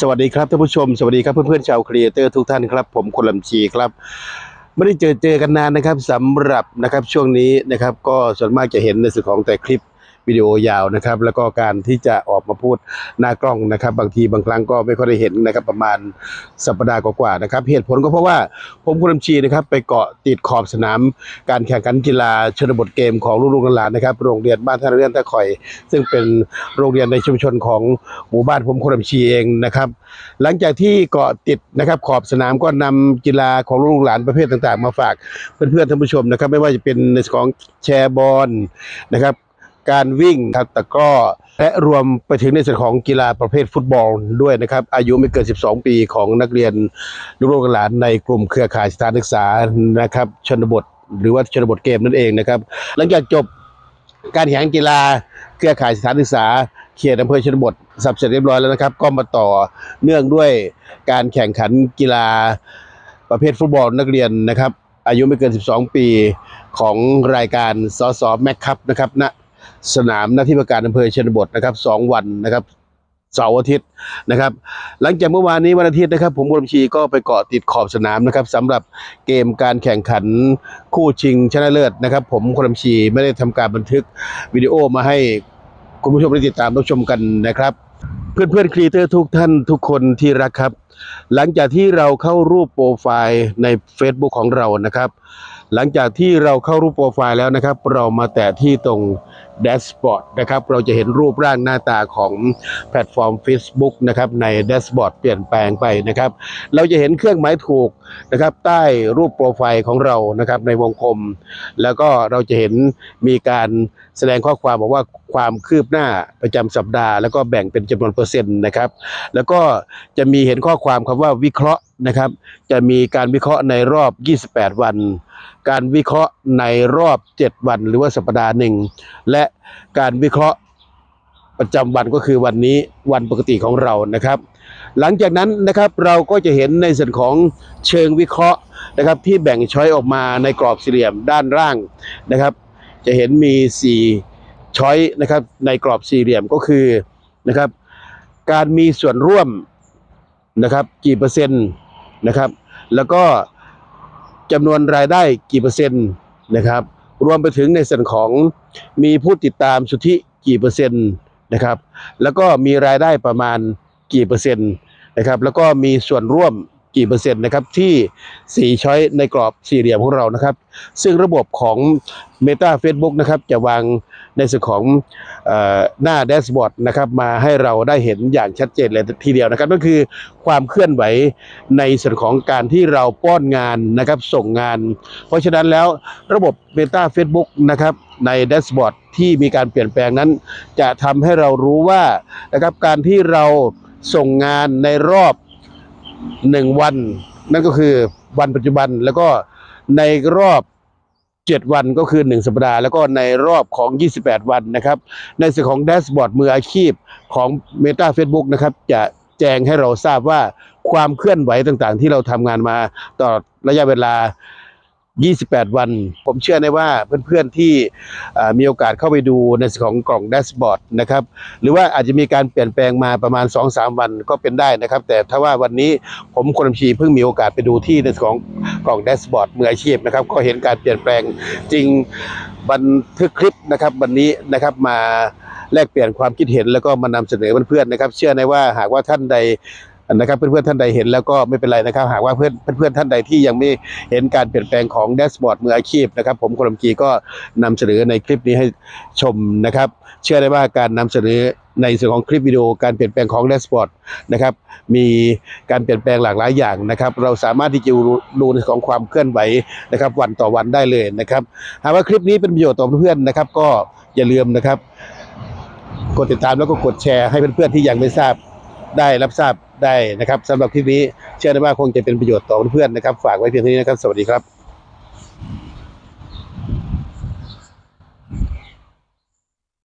สวัสดีครับท่านผู้ชม สวัสดีครับเพื่อนๆชาวครีเอเตอร์ทุกท่านครับ ผมคนลำชีครับ ไม่ได้เจอเจอกันนานนะครับสำหรับนะครับช่วงนี้นะครับก็ส่วนมากจะเห็นในส่วนของแต่คลิป วิดีโอยาวนะครับ แล้วก็การที่จะออกมาพูดหน้ากล้องนะครับ บางทีบางครั้งก็ไม่ค่อยได้เห็นนะครับ ประมาณสัปดาห์กว่าๆนะครับ เหตุผลก็เพราะว่าผมคนลำชีนะครับไปเกาะติดขอบสนาม การแข่งขันกีฬาชนบทเกมของลูกๆหลานๆนะครับ โรงเรียนบ้านท่าเรือนตะคอย ซึ่งเป็นโรงเรียนในชุมชนของหมู่บ้านผมคนลำชีเองนะครับ หลังจากที่เกาะติดนะครับขอบสนามก็นำกีฬาของลูกหลานประเภทต่างๆ มาฝากเพื่อนๆท่านผู้ชมนะครับ ไม่ว่าจะเป็นในส่วนของแชร์บอลนะครับ การวิ่งครับแตะกร้อและรวมไปถึงในส่วนของกีฬาประเภทฟุตบอลด้วยนะครับ อายุไม่เกิน 12 ปีของนักเรียนลูกหลานในกลุ่มเครือข่ายสถานศึกษานะครับ ชนบท หรือว่าชนบทเกมนั่นเองนะครับ หลังจากจบการแข่งกีฬาเครือข่ายสถานศึกษาเขตอำเภอชนบทสับเสร็จเรียบร้อยแล้วนะครับ ก็มาต่อเนื่องด้วยการแข่งขันกีฬาประเภทฟุตบอลนักเรียนนะครับ อายุไม่เกิน 12 ปีของรายการสสแม็กคัพนะครับณ สนามหน้าที่ว่าการอำเภอชนบทนะครับสองวันนะครับเสาร์อาทิตย์นะครับ หลังจากเมื่อวานนี้วันอาทิตย์นะครับ ผมบุญชีก็ไปเกาะติดขอบสนามนะครับสำหรับเกมการแข่งขันคู่ชิงชนะเลิศนะครับ ผมคนลำชีไม่ได้ทำการบันทึกวิดีโอมาให้คุณผู้ชมได้ติดตามรับชมกันนะครับ เพื่อนเพื่อนครีเตอร์ทุกท่านทุกคนที่รักครับ หลังจากที่เราเข้ารูปโปรไฟล์ใน Facebook ของเรานะครับ หลังจากที่เราเข้ารูปโปรไฟล์แล้วนะครับ เรามาแตะที่ตรงแดชบอร์ดนะครับ เราจะเห็นรูปร่างหน้าตาของแพลตฟอร์ม Facebook นะครับ ในแดชบอร์ดเปลี่ยนแปลงไปนะครับ เราจะเห็นเครื่องหมายถูกนะครับ ใต้รูปโปรไฟล์ของเรานะครับ ในวงกลม แล้วก็เราจะเห็นมีการแสดงข้อความบอกว่าความคืบหน้าประจำสัปดาห์ แล้วก็แบ่งเป็นจำนวนเปอร์เซ็นต์นะครับ แล้วก็จะมีเห็นข้อความคำว่าวิเคราะห์นะครับ จะมีการวิเคราะห์ในรอบ 28 วัน การวิเคราะห์ในรอบ 7 วัน หรือว่าสัปดาห์หนึ่งและการวิเคราะห์ประจำวันก็คือวันนี้วันปกติของเรานะครับ หลังจากนั้นนะครับเราก็จะเห็นในส่วนของเชิงวิเคราะห์นะครับ ที่แบ่งช้อยออกมาในกรอบสี่เหลี่ยมด้านล่างนะครับ จะเห็นมี 4 ช้อยนะครับในกรอบสี่เหลี่ยมก็คือนะครับ การมีส่วนร่วม นะครับกี่เปอร์เซ็นต์นะครับ แล้วก็จำนวนรายได้กี่เปอร์เซ็นต์นะครับ รวมไปถึงในส่วนของมีผู้ติดตามสุทธิกี่เปอร์เซ็นต์นะครับ แล้วก็มีรายได้ประมาณกี่เปอร์เซ็นต์นะครับ แล้วก็มีส่วนร่วม กี่เปอร์เซ็นต์นะครับที่สีช้อยในกรอบสี่เหลี่ยมของเรานะครับ ซึ่งระบบของ Meta Facebook นะครับจะวางในส่วนของอหน้าแดชบอร์ดนะครับมาให้เราได้เห็นอย่างชัดเจนเลยทีเดียวนะครับก็คือความเคลื่อนไหวในส่วนของการที่เราป้อนงานนะครับส่งงาน เพราะฉะนั้นแล้วระบบ Meta Facebook นะครับในแดชบอร์ดที่มีการเปลี่ยนแปลงนั้น จะทำให้เรารู้ว่านะครับการที่เราส่งงานในรอบ หนึ่งวัน นั่นก็คือวันปัจจุบันแล้วก็ในรอบเจ็ดวันก็คือหนึ่งสัปดาห์แล้วก็ในรอบของ 28 วันนะครับ ในส่วนของแดชบอร์ดมืออาชีพของ Meta Facebook นะครับจะแจ้งให้เราทราบว่าความเคลื่อนไหวต่างๆ ที่เราทำงานมาตลอดระยะเวลา 28 วัน ผมเชื่อในว่าเพื่อนๆที่มีโอกาสเข้าไปดูในส่วนของกล่องแดชบอร์ดนะครับหรือว่าอาจจะมีการเปลี่ยนแปลงมาประมาณ 2-3 วันก็เป็นได้นะครับ แต่ถ้าว่าวันนี้ผมคนชีเพิ่งมีโอกาสไปดูที่ในส่วนของกล่องแดชบอร์ดมืออาชีพนะครับ ก็เห็นการเปลี่ยนแปลงจริงบันทึกคลิปนะครับวันนี้นะครับมาแลกเปลี่ยนความคิดเห็นแล้วก็มานำเสนอเพื่อนๆนะครับ เชื่อในว่าหากว่าท่านใด นะครับเพื่อนๆท่านใดเห็นแล้วก็ไม่เป็นไรนะครับ หากว่าเพื่อนเพื่อนๆท่านใดที่ยังไม่เห็นการเปลี่ยนแปลงของแดชบอร์ดมืออาชีพนะครับ ผมคนลำกีก็นำเสนอในคลิปนี้ให้ชมนะครับ เชื่อได้ว่าการนำเสนอในส่วนของคลิปวิดีโอการเปลี่ยนแปลงของแดชบอร์ดนะครับมีการเปลี่ยนแปลงหลากหลายอย่างนะครับ เราสามารถที่จะดูในของความเคลื่อนไหวนะครับ วันต่อวันได้เลยนะครับหากว่าคลิปนี้เป็นประโยชน์ต่อเพื่อนๆนะครับ ก็อย่าลืมนะครับ กดติดตามแล้วก็กดแชร์ให้เพื่อนๆที่ยังไม่ทราบ ได้รับทราบได้นะครับสำหรับคลิปนี้เชื่อได้ว่าคงจะเป็นประโยชน์ต่อเพื่อนๆนะครับ ฝากไว้เพียงเท่านี้นะครับ สวัสดีครับ